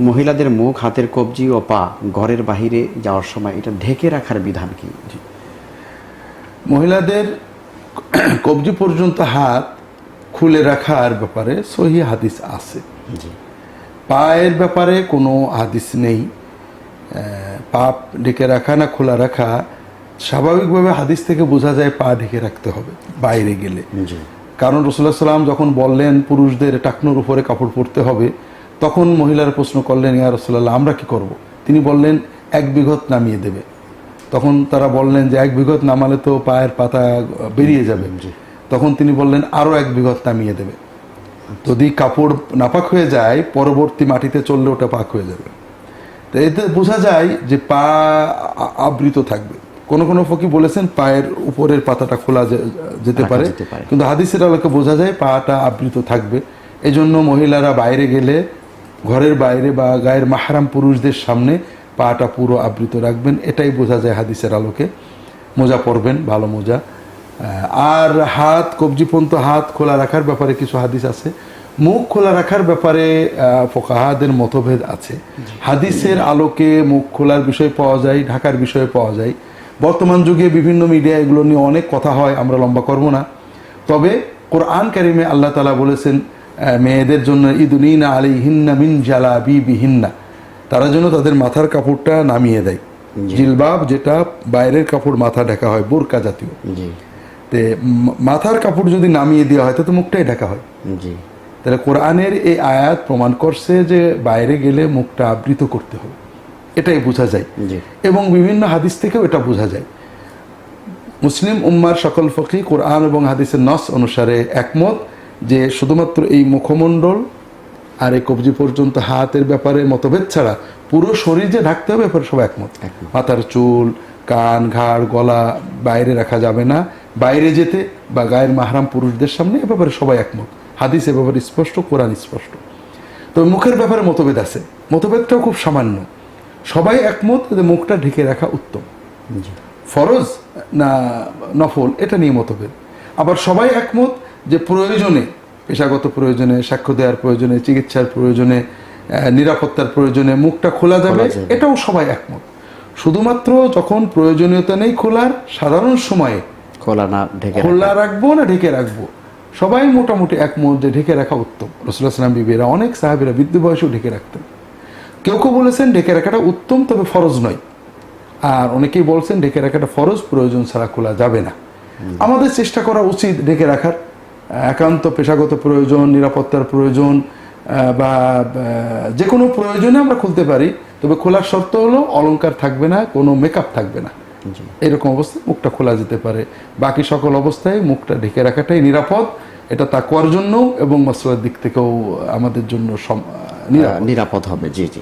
মহিলাদের মুখ হাতের কবজি ও পা ঘরের বাহিরে যাওয়ার সময় এটা ঢেকে রাখার বিধান কি? মহিলাদের কবজি পর্যন্ত হাত খুলে রাখার ব্যাপারে সহি হাদিস আছে। জি। পায়ের ব্যাপারে কোনো হাদিস নেই। আহ, পা ঢেকে রাখা না খোলা রাখা স্বাভাবিকভাবে হাদিস থেকে বোঝা যায় পা ঢেকে রাখতে হবে বাইরে গেলে। কারণ রসুল্লাহ সাল্লাম যখন বললেন পুরুষদের টাকনোর উপরে কাপড় পরতে হবে। তখন মহিলারা প্রশ্ন করলেন ইয়া রসুল্লাহ আমরা কি করব। তিনি বললেন এক বিঘত নামিয়ে দেবে। তখন তারা বললেন যে এক বিঘত নামালে তো পায়ের পাতা বেরিয়ে যাবে। তখন তিনি বললেন আরও এক বিঘত নামিয়ে দেবে। যদি কাপড় নাপাক হয়ে যায় পরবর্তী মাটিতে চললে ওটা পাক হয়ে যাবে। তো এতে বোঝা যায় যে পা আবৃত থাকবে। কোন কোনো ফকি বলেছেন পায়ের উপরের পাতাটা খোলা যেতে পারে। কিন্তু হাদিসের আলোকে বোঝা যায় পাটা আবৃত থাকবে। এজন্য মহিলারা বাইরে গেলে ঘরের বাইরে বা গায়ের মাহারাম পুরুষদের সামনে পাটা পুরো আবৃত রাখবেন, এটাই বোঝা যায় হাদিসের আলোকে। মোজা পরবেন, ভালো মোজা। আর হাত কবজি পর্যন্ত হাত খোলা রাখার ব্যাপারে কিছু হাদিস আছে। মুখ খোলা রাখার ব্যাপারে ফোকাহাদের মতভেদ আছে। হাদিসের আলোকে মুখ খোলার বিষয় পাওয়া যায়, ঢাকার বিষয়ে পাওয়া যায়। বর্তমান যুগে বিভিন্ন মিডিয়া এগুলো নিয়ে অনেক কথা হয়, আমরা লম্বা করব না। তবে কোরআন কারিমে আল্লাহ তালা বলেছেন মেয়েদের জন্য ইদুনিনা আলী হিন্না মিন জালা বি বিহিন্না তারা যেন তাদের মাথার কাপড়টা নামিয়ে দেয়। জিলবাব যেটা বাইরের কাপড় মাথা ঢাকা হয় বোরকা জাতীয়। তে মাথার কাপড় যদি নামিয়ে দেওয়া হয় তো মুখটাই ঢাকা হয়। জি। তাহলে কোরআনের এই আয়াত প্রমাণ করছে যে বাইরে গেলে মুখটা আবৃত করতে হবে। এটাই বোঝা যায়। এবং বিভিন্ন হাদিস থেকেও এটা বোঝা যায়। মুসলিম উম্মার সকল ফকি কোরআন এবং হাদিসের নস অনুসারে একমত। যে শুধুমাত্র এই মুখমণ্ডল আর এই কবজি পর্যন্ত হাতের ব্যাপারে মতভেদ ছাড়া পুরো শরীর যে ঢাকতে হবে ব্যাপারে সবাই একমত। মাথার চুল কান ঘাড় গলা বাইরে রাখা যাবে না। বাইরে যেতে বা গায়ের মাহরাম পুরুষদের সামনে এ ব্যাপারে সবাই একমত। হাদিস এ ব্যাপারে স্পষ্ট কোরআন স্পষ্ট। তবে মুখের ব্যাপারে মতভেদ আছে। মতভেদটাও খুব সামান্য। সবাই একমত যে মুখটা ঢেকে রাখা উত্তম। ফরজ না নফল এটা নিয়ে মতভেদ। আবার সবাই একমত যে প্রয়োজনে পেশাগত প্রয়োজনে সাক্ষ্য দেওয়ার প্রয়োজনে চিকিৎসার প্রয়োজনে নিরাপত্তার প্রয়োজনে মুখটা খোলা যাবে। এটাও সবাই একমত। শুধুমাত্র যখন প্রয়োজনীয়তা নেই খোলার সাধারণ সময়ে খোলা না ঢেকে রাখা। খোলা রাখব না ঢেকে রাখব? সবাই মোটামুটি একমত যে ঢেকে রাখা উত্তম। সাল্লাম বিবিরা অনেক সাহাবিরা বৃদ্ধ বয়সেও ঢেকে রাখতেন। কেউ কেউ বলেছেন ঢেকে রাখাটা উত্তম তবে ফরজ নয়। আর অনেকেই বলছেন ঢেকে রাখাটা ফরজ প্রয়োজন ছাড়া খোলা যাবে না। আমাদের চেষ্টা করা উচিত ঢেকে রাখার। একান্ত পেশাগত প্রয়োজন নিরাপত্তার প্রয়োজন বা যে কোনো প্রয়োজনে আমরা খুলতে পারি তবে খোলার শর্ত হলো অলংকার থাকবে না কোনো মেকআপ থাকবে না। জি। এরকম অবস্থায় মুখটা খোলা যেতে পারে। বাকি সকল অবস্থায় মুখটা ঢেকে রাখাটাই নিরাপদ এটা তাকুয়ার জন্য এবং মশলার দিক থেকেও আমাদের জন্য নিরাপদ হবে জি জি।